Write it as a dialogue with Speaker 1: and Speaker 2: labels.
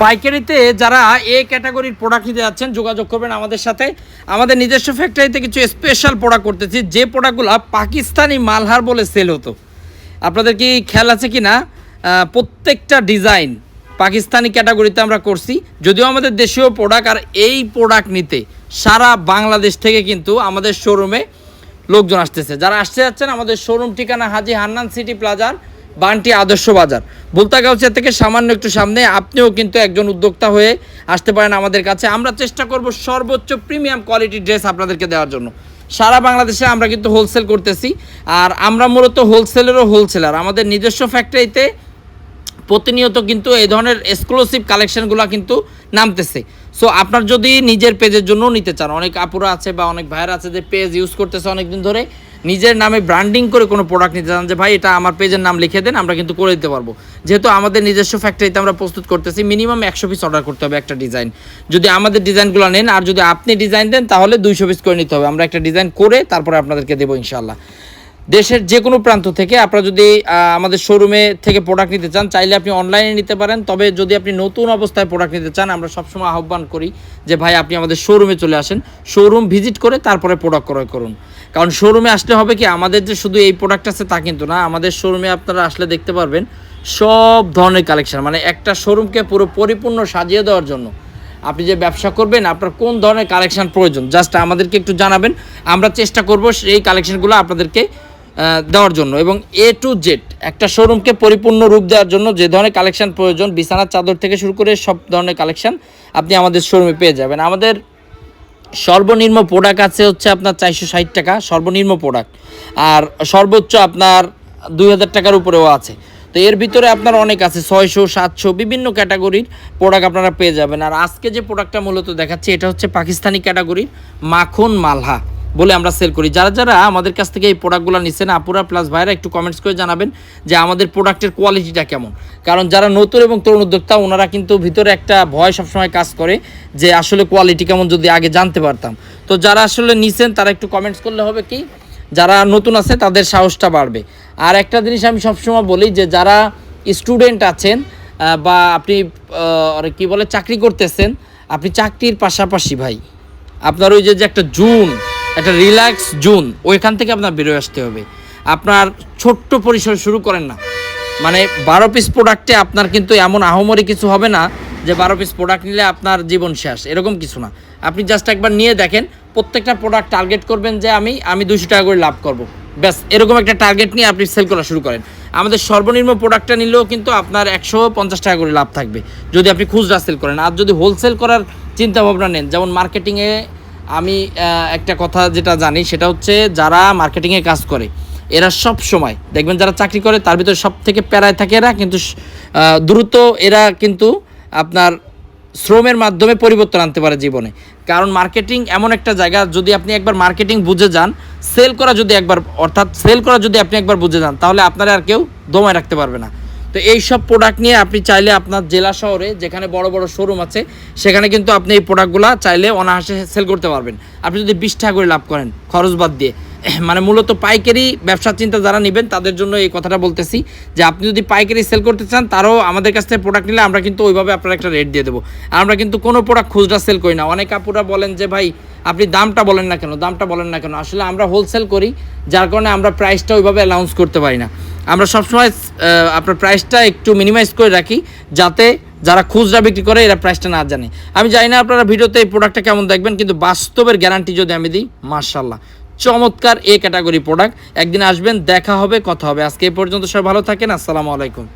Speaker 1: পাইকারিতে যারা এ ক্যাটাগরির প্রোডাক্ট নিতে যাচ্ছেন, যোগাযোগ করবেন আমাদের সাথে। আমাদের নিজস্ব ফ্যাক্টরিতে কিছু স্পেশাল প্রোডাক্ট করতেছি, যে প্রোডাক্টগুলো পাকিস্তানি মালহার বলে সেল হতো। আপনাদের কি খেয়াল আছে কি না প্রত্যেকটা ডিজাইন পাকিস্তানি ক্যাটাগরিতে আমরা করছি। যদিও আমাদের দেশীয় প্রোডাক্ট আর এই প্রোডাক্ট নিতে সারা বাংলাদেশ থেকে কিন্তু আমাদের শোরুমে লোকজন আসতেছে। যারা আসতে যাচ্ছেন, আমাদের শোরুম ঠিকানা হাজি হান্নান সিটি প্লাজার বান্টি আদর্শ বাজার। বুলতাগাউচিয়া থেকে সামান্য একটু সামনে আপনিও কিন্তু একজন উদ্যোক্তা হয়ে আসতে পারেন আমাদের কাছে। আমরা চেষ্টা করব সর্বোচ্চ প্রিমিয়াম কোয়ালিটির ড্রেস আপনাদেরকে দেওয়ার জন্য। সারা বাংলাদেশে আমরা কিন্তু হোলসেল করতেছি। আর আমরা মূলত হোলসেলেরও হোলসেলার আমাদের নিজস্ব ফ্যাক্টরিতে প্রতিনিয়ত কিন্তু এই ধরনের এক্সক্লুসিভ কালেকশনগুলো কিন্তু নামতেছে। সো আপনার যদি নিজের পেজের জন্য নিতে চান, অনেক আপুরা আছে বা অনেক ভাইয়ের আছে যে পেজ ইউজ করতেছে অনেক দিন ধরে নিজের নামে ব্র্যান্ডিং করে কোনো প্রোডাক্ট নিতে চান যে, ভাই, এটা আমার পেজের নাম লিখে দেন, আমরা কিন্তু করে দিতে পারব। যেহেতু আমাদের নিজস্ব ফ্যাক্টরিতে আমরা প্রস্তুত করতেছি মিনিমাম একশো পিস অর্ডার করতে হবে একটা ডিজাইন যদি আমাদের ডিজাইনগুলো নেন, আর যদি আপনি ডিজাইন দেন, তাহলে দুইশো পিস করে নিতে হবে। আমরা একটা ডিজাইন করে তারপরে আপনাদেরকে দেবো ইনশাল্লাহ দেশের যে কোনো প্রান্ত থেকে আপনারা যদি আমাদের শোরুমে থেকে প্রোডাক্ট নিতে চান, চাইলে আপনি অনলাইনে নিতে পারেন। তবে যদি আপনি নতুন অবস্থায় প্রোডাক্ট নিতে চান, আমরা সবসময় আহ্বান করি যে, ভাই, আপনি আমাদের শোরুমে চলে আসেন। শোরুম ভিজিট করে তারপরে প্রোডাক্ট ক্রয় করুন। কারণ শোরুমে আসলে হবে কি, আমাদের যে শুধু এই প্রোডাক্ট আছে তা কিন্তু না। আমাদের শোরুমে আপনারা আসলে দেখতে পারবেন সব ধরনের কালেকশন মানে একটা শোরুমকে পুরো পরিপূর্ণ সাজিয়ে দেওয়ার জন্য। আপনি যে ব্যবসা করবেন, আপনার কোন ধরনের কালেকশন প্রয়োজন? জাস্ট আমাদেরকে একটু জানাবেন। আমরা চেষ্টা করব সেই কালেকশনগুলো আপনাদেরকে দেওয়ার জন্য এবং এ টু জেড একটা শোরুমকে পরিপূর্ণ রূপ দেওয়ার জন্য যে ধরনের কালেকশন প্রয়োজন, বিছানার চাদর থেকে শুরু করে সব ধরনের কালেকশন আপনি আমাদের শোরুমে পেয়ে যাবেন। আমাদের সর্বনিম্ন প্রোডাক্ট আছে হচ্ছে আপনার চারশো ষাট টাকা, সর্বনিম্ন প্রোডাক্ট আর সর্বোচ্চ আপনার দুই হাজার টাকার উপরেও আছে। তো এর ভিতরে আপনার অনেক আছে, ছয়শো, সাতশো, বিভিন্ন ক্যাটাগরির প্রোডাক্ট আপনারা পেয়ে যাবেন। আর আজকে যে প্রোডাক্টটা মূলত দেখাচ্ছি, এটা হচ্ছে পাকিস্তানি ক্যাটাগরির মাখন মালহা। বলে আমরা সেল করি। যারা যারা আমাদের কাছ থেকে এই প্রোডাক্টগুলো নিচ্ছেন আপুরা প্লাস ভাইরা একটু কমেন্টস করে জানাবেন যে আমাদের প্রোডাক্টের কোয়ালিটিটা কেমন। কারণ যারা নতুন এবং তরুণ উদ্যোক্তা, ওনারা কিন্তু ভিতরে একটা ভয় সবসময় কাজ করে যে আসলে কোয়ালিটি কেমন যদি আগে জানতে পারতাম। তো যারা আসলে নিছেন, তারা একটু কমেন্টস করলে হবে কি, যারা নতুন আছে, তাদের সাহসটা বাড়বে। আর একটা জিনিস আমি সবসময় বলি যে যারা স্টুডেন্ট আছেন বা আপনি কি বলে, চাকরি করতেছেন, আপনি চাকরির পাশাপাশি ভাই, আপনার ওই যে একটা জুন একটা রিল্যাক্স জুন ওইখান থেকে আপনার বেরোয় আসতে হবে। আপনার ছোট্ট পরিসর শুরু করেন না। মানে বারো পিস প্রোডাক্টে আপনার কিন্তু এমন আহমরি কিছু হবে না যে বারো পিস প্রোডাক্ট নিলে আপনার জীবন শেষ। এরকম কিছু না। আপনি জাস্ট একবার নিয়ে দেখেন, প্রত্যেকটা প্রোডাক্ট টার্গেট করবেন যে আমি আমি দুশো টাকা করে লাভ করব। ব্যাস, এরকম একটা টার্গেট নিয়ে আপনি সেল করা শুরু করেন। আমাদের সর্বনিম্ন প্রোডাক্টটা নিলেও কিন্তু আপনার একশো পঞ্চাশ টাকা করে লাভ থাকবে, যদি আপনি খুচরা সেল করেন। আর যদি হোলসেল করার চিন্তা ভাবনা নেন, যেমন মার্কেটিংয়ে আমি একটা কথা যেটা জানি সেটা হচ্ছে যারা মার্কেটিংয়ে কাজ করে, এরা সব সময়, দেখবেন যারা চাকরি করে তার ভিতরে সব থেকে প্যারায় থাকে এরা, কিন্তু দ্রুত এরা কিন্তু আপনার শ্রমের মাধ্যমে পরিবর্তন আনতে পারে জীবনে। কারণ মার্কেটিং এমন একটা জায়গা, যদি আপনি একবার মার্কেটিং বুঝে যান সেল করা যদি একবার, অর্থাৎ সেল করা যদি আপনি একবার বুঝে যান, তাহলে আপনারা আর কেউ দমায় রাখতে পারবে না। তো এই সব প্রোডাক্ট নিয়ে আপনি চাইলে আপনার জেলা শহরে যেখানে বড় বড় শোরুম আছে, সেখানে কিন্তু আপনি এই প্রোডাক্টগুলো চাইলে অনায়াসে সেল করতে পারবেন। আপনি যদি বিশ টাকা করে লাভ করেন খরচ বাদ দিয়ে। মানে মূলত পাইকারি ব্যবসার চিন্তা যারা নেবেন, তাদের জন্য এই কথাটা বলতেছি যে আপনি যদি পাইকারি সেল করতে চান, তারও আমাদের কাছ থেকে প্রোডাক্ট নিলে আমরা কিন্তু ওইভাবে আপনার একটা রেট দিয়ে দেবো। আমরা কিন্তু কোনো প্রোডাক্ট খুচরা সেল করি না। অনেক আপুরা বলেন যে, ভাই, আপনি দামটা বলেন না কেন? দামটা বলেন না কেন? আসলে আমরা হোলসেল করি, যার কারণে আমরা প্রাইসটা ওইভাবে অ্যানাউন্স করতে পারি না। আমরা সবসময় আপনার প্রাইসটা একটু মিনিমাইজ করে রাখি, যাতে যারা খুচরা বিক্রি করে, এরা প্রাইসটা না জানে। আমি জানি না আপনারা ভিডিওতে এই প্রোডাক্টটা কেমন দেখবেন, কিন্তু বাস্তবের গ্যারান্টি যদি আমি দিই মার্শাল্লাহ চমৎকার এ ক্যাটাগরি প্রোডাক্ট। একদিন আসবেন, দেখা হবে, কথা হবে। আজকে এ পর্যন্ত সবাই ভালো থাকেন, আসসালামু আলাইকুম।